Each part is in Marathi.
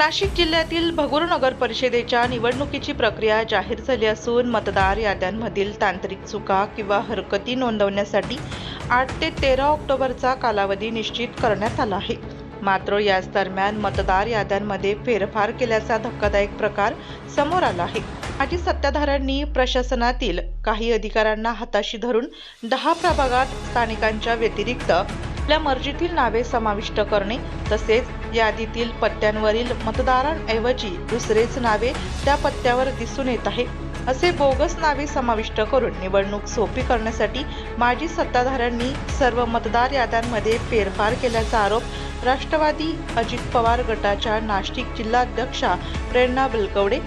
नाशिक जिल्ह्यातील भगूर नगर परिषदेच्या निवडणुकीची प्रक्रिया जाहीर झाली असून मतदार याद्यांमधील तांत्रिक चुका किंवा हरकती नोंदवण्यासाठी आठ ते तेरा ऑक्टोबरचा कालावधी निश्चित करण्यात आला आहे. मात्र याच दरम्यान मतदार याद्यांमध्ये फेरफार केल्याचा धक्कादायक प्रकार समोर आला आहे. आधी सत्ताधाऱ्यांनी प्रशासनातील काही अधिकाऱ्यांना हाताशी धरून दहा प्रभागात स्थानिकांच्या व्यतिरिक्त आपल्या मर्जीतील नावे समाविष्ट करणे तसेच यादीतील पत्त्यांवरील मतदारांऐवजी दुसरेच नावे त्या पत्त्यावर दिसून येत आहे. असे बोगस नावे समाविष्ट करून निवडणूक सोपी करण्यासाठी माजी सत्ताधाऱ्यांनी सर्व मतदार याद्यांमध्ये फेरफार केल्याचा आरोप राष्ट्रवादी अजित पवार गटाच्या नाशिक जिल्हाध्यक्षा प्रेरणा बिलकवडे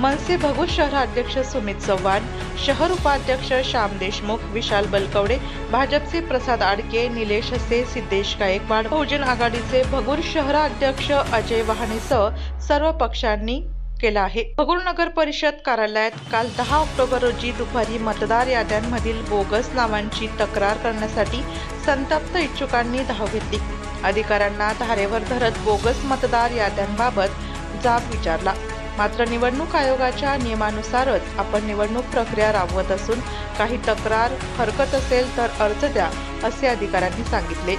मनसे भगूर शहराध्यक्ष सुमित चव्हाण शहर उपाध्यक्ष श्याम देशमुख विशाल बलकवडे भाजपचे प्रसाद आडके निलेश हसे सिद्धेश गायकवाड बहुजन आघाडीचे भगूर शहराध्यक्ष अजय वाहनेसह सर्व पक्षांनी केला आहे. भगूर नगर परिषद कार्यालयात काल दहा ऑक्टोबर रोजी दुपारी मतदार याद्यांमधील बोगस नावांची तक्रार करण्यासाठी संतप्त इच्छुकांनी धाव घेतली. अधिकाऱ्यांना धारेवर धरत बोगस मतदार याद्यांबाबत जाब विचारला. मात्र निवडणूक आयोगाच्या नियमानुसारच आपण निवडणूक प्रक्रिया राबवत असून काही तक्रार हरकत असेल तर अर्ज द्या असे अधिकाऱ्यांनी सांगितले.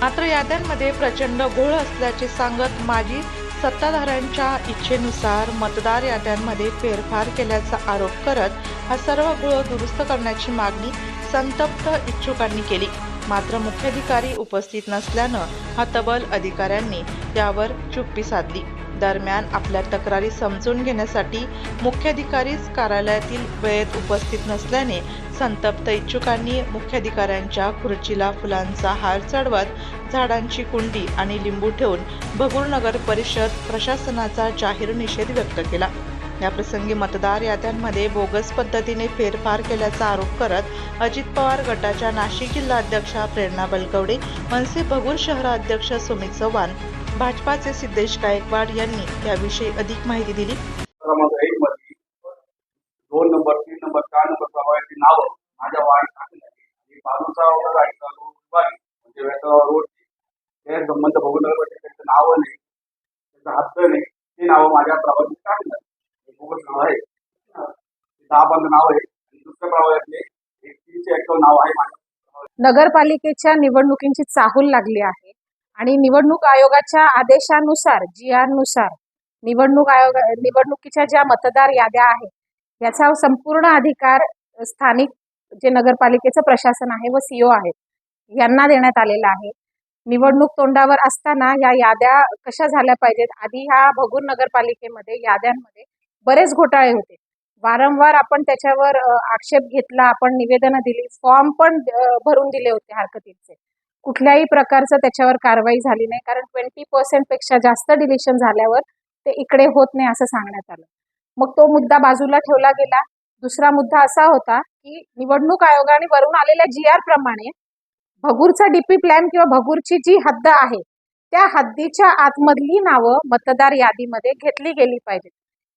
मात्र याद्यांमध्ये प्रचंड घोळ असल्याचे सांगत माजी सत्ताधाऱ्यांच्या इच्छेनुसार मतदार याद्यांमध्ये फेरफार केल्याचा आरोप करत हा सर्व घोळ दुरुस्त करण्याची मागणी संतप्त इच्छुकांनी केली. मात्र मुख्याधिकारी उपस्थित नसल्यानं हा तबल अधिकाऱ्यांनी यावर चुप्पी साधली. दरम्यान आपल्या तक्रारी समजून घेण्यासाठी मुख्याधिकारीच कार्यालयातील वेळेत उपस्थित नसल्याने संतप्त इच्छुकांनी मुख्याधिकाऱ्यांच्या खुर्चीला फुलांचा हार चढवत झाडांची कुंडी आणि लिंबू ठेवून भगूर नगर परिषद प्रशासनाचा जाहीर निषेध व्यक्त केला. याप्रसंगी मतदार याद्यांमध्ये बोगस पद्धतीने फेरफार केल्याचा आरोप करत अजित पवार गटाच्या नाशिक जिल्हाध्यक्षा प्रेरणा बलकवडे मनसे भगूर शहराध्यक्ष सुमित चव्हाण भाजपाचे सिद्धेश गायकवाड यांनी याविषयी अधिक माहिती दिली. क्रमांक एक मध्ये दोन नंबर तीन नंबर चार नंबर प्रभागाची नावं माझ्या वाढ टाकण्यात आणि बाजूचा वगैरे आहे का रोड विभाग म्हणजे रोडची संबंध बघून त्याचं नावं नाही त्याचं हद्द नाही ते नावं माझ्या प्रभागात टाकण्यात हे बोगस नाव आहे. दहा पंधरा नाव आहे आणि दुसऱ्या प्रभागातले एक तीनशे एक्कावन्न नाव आहे माझ्या. नगरपालिकेच्या निवडणुकींची चाहूल लागली आहे. आणि निवडणूक आयोगाच्या आदेशानुसार जी आरनुसार निवडणूक आयोग निवडणुकीच्या ज्या मतदार याद्या आहेत याचा संपूर्ण अधिकार स्थानिक जे नगरपालिकेचं प्रशासन आहे व सीओ आहेत यांना देण्यात आलेला आहे. निवडणूक तोंडावर असताना या याद्या कशा झाल्या पाहिजेत? आधी ह्या भगूर नगरपालिकेमध्ये याद्यांमध्ये बरेच घोटाळे होते. वारंवार आपण त्याच्यावर आक्षेप घेतला आपण निवेदनं दिली फॉर्म पण भरून दिले होते हरकतीचे. कुठल्याही प्रकारचं त्याच्यावर कारवाई झाली नाही. कारण ट्वेंटी पर्सेंटपेक्षा जास्त डिलिशन झाल्यावर ते इकडे होत नाही असं सांगण्यात आलं. मग तो मुद्दा बाजूला ठेवला गेला. दुसरा मुद्दा असा होता की निवडणूक आयोगाने वरून आलेल्या जी आर प्रमाणे भगूरचा डीपी प्लॅन किंवा भगूरची जी हद्द आहे त्या हद्दीच्या आतमधली नावं मतदार यादीमध्ये घेतली गेली पाहिजेत.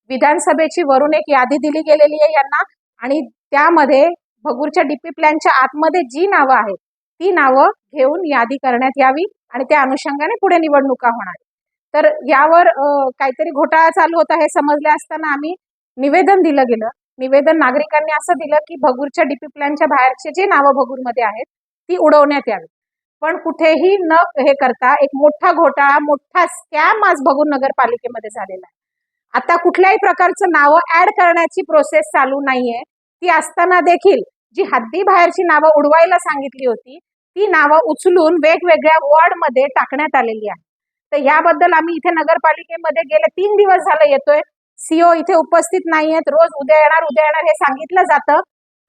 विधानसभेची वरून एक यादी दिली गेलेली आहे यांना आणि त्यामध्ये भगूरच्या डीपी प्लॅनच्या आतमध्ये जी नावं आहेत ती नावं घेऊन यादी करण्यात यावी आणि त्या अनुषंगाने पुढे निवडणुका होणार. तर यावर काहीतरी घोटाळा चालू होता हे समजले असताना आम्ही निवेदन दिलं गेलं. निवेदन नागरिकांनी असं दिलं की भगूरच्या डीपी प्लॅनच्या बाहेरचे जे नावं भगूरमध्ये आहेत ती उडवण्यात यावी. पण कुठेही न हे करता एक मोठा घोटाळा मोठा स्कॅम आज भगूर नगरपालिकेमध्ये झालेला आहे. आता कुठल्याही प्रकारचं नावं ऍड करण्याची प्रोसेस चालू नाहीये. ती असताना देखील जी हद्दी बाहेरची नावं उडवायला सांगितली होती ती नावं उचलून वेगवेगळ्या वॉर्डमध्ये टाकण्यात आलेली आहे. तर याबद्दल आम्ही इथे नगरपालिकेमध्ये गेले तीन दिवस झालं येतोय. सीओ इथे उपस्थित नाहीयेत. रोज उद्या येणार उद्या येणार हे सांगितलं जातं.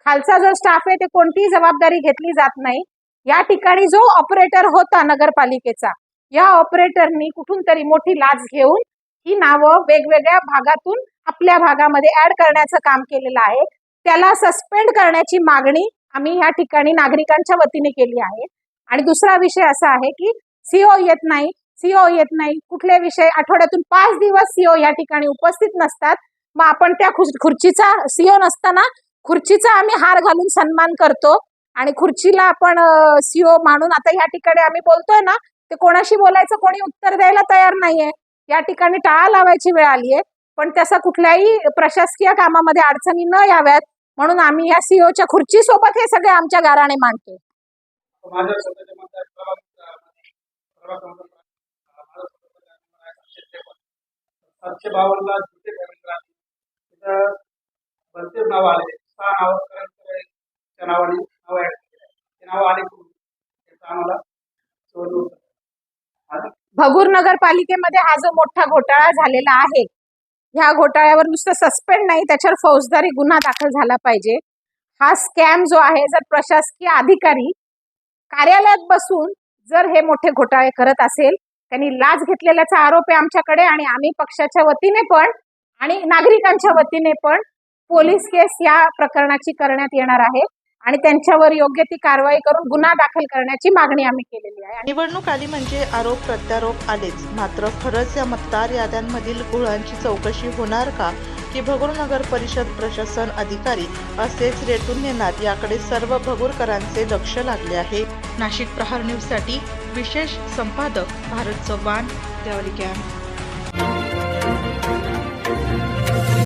खालचा जो स्टाफ आहे ते कोणतीही जबाबदारी घेतली जात नाही. या ठिकाणी जो ऑपरेटर होता नगरपालिकेचा या ऑपरेटरनी कुठून तरी मोठी लाच घेऊन ही नावं वेगवेगळ्या भागातून आपल्या भागामध्ये ऍड करण्याचं काम केलेलं आहे. त्याला सस्पेंड करण्याची मागणी आम्ही ह्या ठिकाणी नागरिकांच्या वतीने केली आहे. आणि दुसरा विषय असा आहे की सीओ येत नाही सीओ येत नाही. कुठले विषय? आठवड्यातून पाच दिवस सीओ या ठिकाणी उपस्थित नसतात. मग आपण त्या खुर्चीचा सीओ नसताना खुर्चीचा आम्ही हार घालून सन्मान करतो. आणि खुर्चीला आपण सीओ मानून आता या ठिकाणी आम्ही बोलतोय ना ते कोणाशी बोलायचं कोणी उत्तर द्यायला तयार नाहीये. या ठिकाणी टाळा लावायची वेळ आली आहे पण त्याचा कुठल्याही प्रशासकीय कामामध्ये अडचणी न याव्यात. म्हणून आम्ही या सीओच्या खुर्ची सोबत हे सगळे आमच्या गाराने मांडतो सातशे तिथं भलतेच नाव आले सहा नाव त्या नावाने नाव ऍड ते नाव आले आम्हाला भगूर नगरपालिकेमध्ये हा जो मोठा घोटाळा झालेला आहे ह्या घोटाळ्यावर नुसतं सस्पेंड नाही त्याच्यावर फौजदारी गुन्हा दाखल झाला पाहिजे. हा स्कॅम जो आहे जर प्रशासकीय अधिकारी कार्यालयात बसून जर हे मोठे घोटाळे करत असेल त्यांनी लाच घेतलेल्याचा आरोप आहे आमच्याकडे आणि आम्ही पक्षाच्या वतीने पण आणि नागरिकांच्या वतीने पण पोलीस केस या प्रकरणाची करण्यात येणार आहे. आणि त्यांच्यावर योग्य ती कारवाई करून गुन्हा दाखल करण्याची मागणी आम्ही केलेली आहे. निवडणूक आली म्हणजे आरोप प्रत्यारोप आलेच. मात्र खरंच या मतदार याद्यांमधील गुळांची चौकशी होणार का? की भगूर नगर परिषद प्रशासन अधिकारी असेच रेटून नेणार? याकडे सर्व भगूरकरांचे लक्ष लागले आहे. नाशिक प्रहार न्यूजसाठी विशेष संपादक भारत चव्हाण देवली कॅम्प.